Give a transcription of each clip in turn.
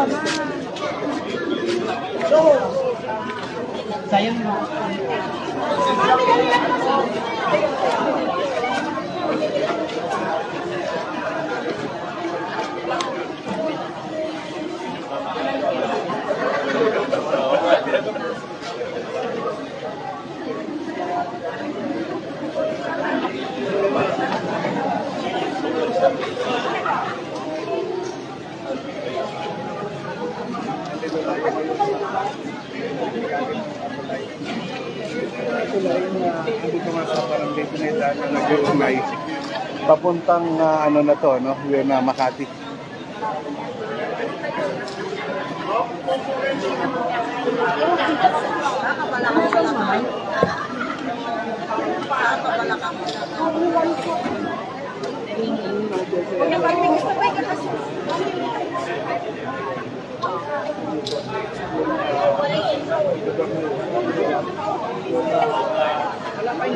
Ito lang na hindi ko nga sa barangay Pineda na nag-organize. Papuntang ah, ano na to, no? Yun na Makati. Hello.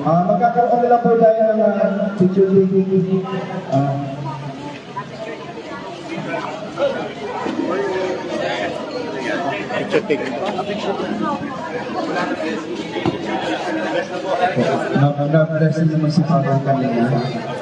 Ah, magkakaroon na lang po tayo ng uh, picture taking. Ah, Picture take. na na-bless naman si Father kanina.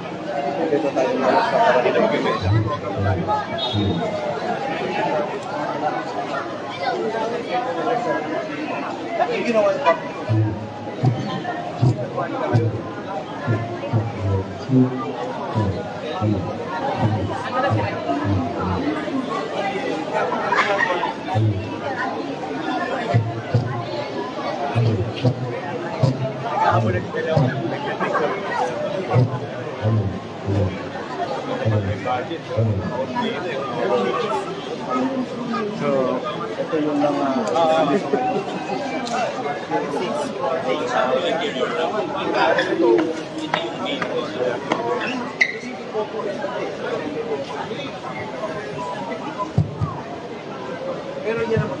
Dito tayo na sa barangay Pineda. Ano ginawa niyo? So, ito yung mga uh, Pero yan naman.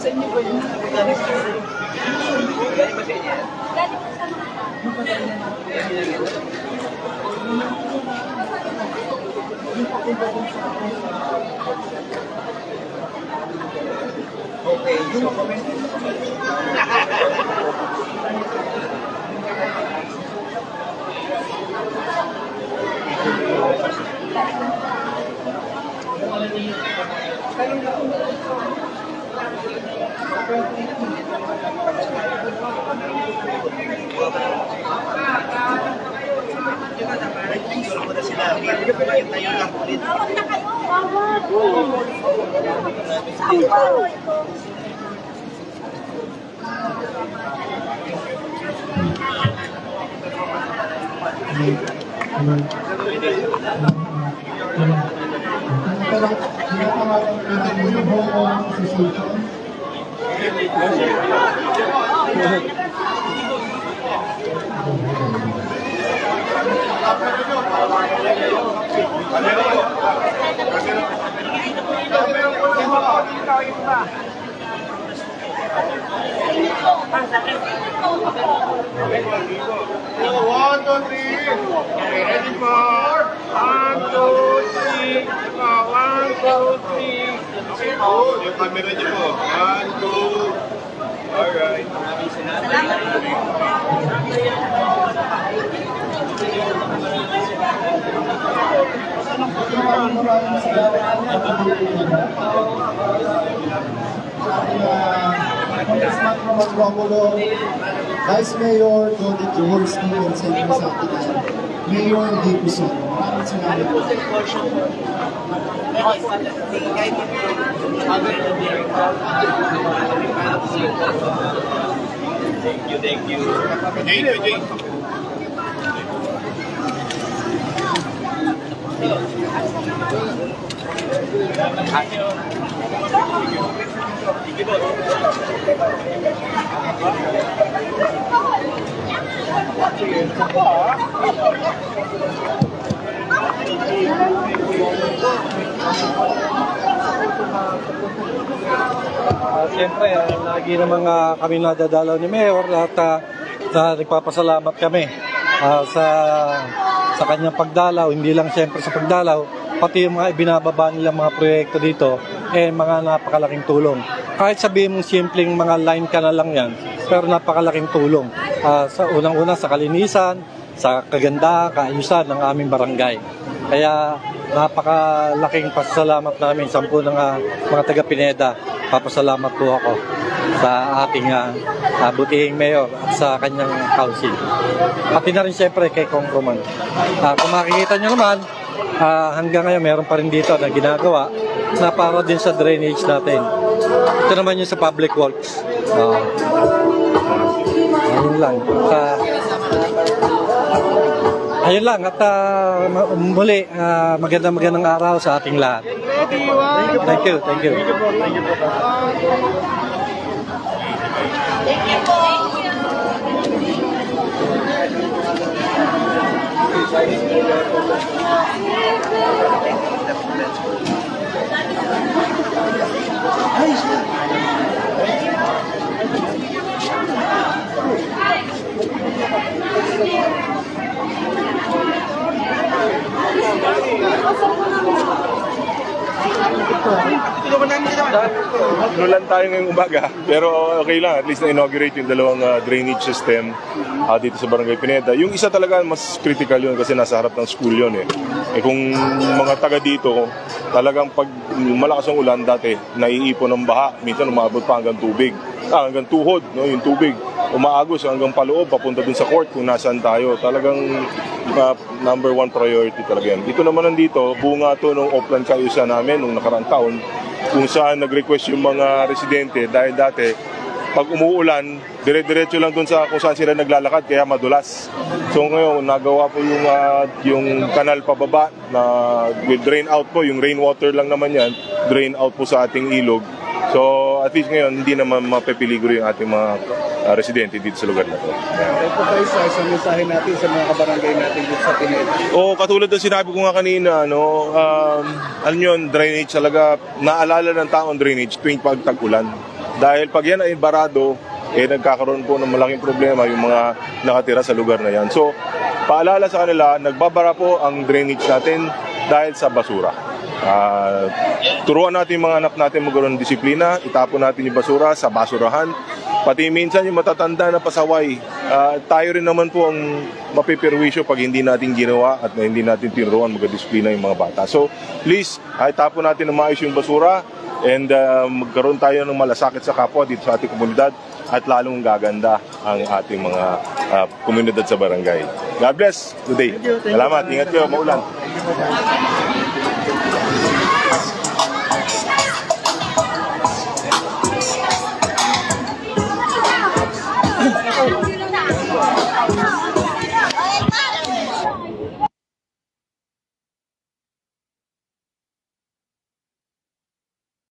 Sa inyo ba yun? Galing ba sa inyo? Galing sa mga Okay, so comment. Thank. Yung Hong Kong Association. One, two, three. Ready for one, two, three. One, two, three. Po, yung camera niyo po. One, two. Alright. Maraming maraming salamat po at pagpipilihan. Sa ating ah, Congressman Roman Romulo, Vice Mayor Cody Jaworski, and siyempre sa ating ah, Mayor Di Puson. Maraming salamat po. Thank you, Jay. Ah, Siyempre, ah, lagi naman ah, kami nadadalaw ni Mayor at ah, na nagpapasalamat kami ah, sa sa kanyang pagdalaw, hindi lang siyempre sa pagdalaw, pati yung mga ibinababa nilang mga proyekto dito, eh mga napakalaking tulong. Kahit sabihin mong simpleng mga line ka na lang yan, pero napakalaking tulong. Ah, sa unang-una sa kalinisan, sa kaganda, kaayusan ng aming barangay. Kaya napakalaking pasalamat namin sa ng ah, mga taga Pineda. Papasalamat po ako sa ating uh, butihing mayor at sa kanyang council. Pati na rin siyempre kay Kong Roman. Ah, kung makikita nyo naman, ah, hanggang ngayon meron pa rin dito na ginagawa na para din sa drainage natin. Ito naman yung sa public works. Ah, ayun lang. Sa, Ayun lang. At ah, ma- muli ah, magandang magandang araw sa ating lahat. Thank you, thank you. Nulan tayo ngayong umaga, pero okay lang. At least na-inaugurate yung dalawang ah, drainage system ah, dito sa Barangay Pineda. Yung isa talaga mas critical yun kasi nasa harap ng school yun eh. Eh kung mga taga dito, talagang pag malakas ang ulan dati, naiipon ng baha. Minsan umabot pa hanggang tubig. Ah, hanggang tuhod, no, yung tubig. Umaagos hanggang paloob, papunta dun sa court kung nasaan tayo. Talagang ah, number one priority talaga yan. Dito naman nandito, bunga to nung Oplan Kayusa namin nung nakarang taon kung saan nag-request yung mga residente dahil dati pag umuulan, dire-diretso lang dun sa kung saan sila naglalakad kaya madulas. So ngayon, nagawa po yung, ah, yung kanal pababa na will drain out po, yung rainwater lang naman yan, drain out po sa ating ilog. So at least ngayon, hindi naman mapepeligro yung ating mga ah, residente dito sa lugar na to. Ito tayo sa isang mensahe natin sa mga kabarangay natin dito sa Pineda. Oo, katulad ng sinabi ko nga kanina, no, um, alam nyo, drainage talaga, naalala ng taong drainage tuwing pag tag-ulan. Dahil pag yan ay barado, eh nagkakaroon po ng malaking problema yung mga nakatira sa lugar na yan. So, paalala sa kanila, nagbabara po ang drainage natin dahil sa basura. Ah, turuan natin yung mga anak natin magkaroon ng disiplina, itapon natin yung basura sa basurahan. Pati minsan yung matatanda na pasaway, ah, tayo rin naman po ang mapipirwisyo pag hindi natin ginawa at hindi natin tinuruan magdisiplina yung mga bata. So please, ay tapon natin ng maayos yung basura and ah, magkaroon tayo ng malasakit sa kapwa dito sa ating komunidad at lalong gaganda ang ating mga ah, komunidad sa barangay. God bless. Good day. Salamat. Ingat kayo. Maulan.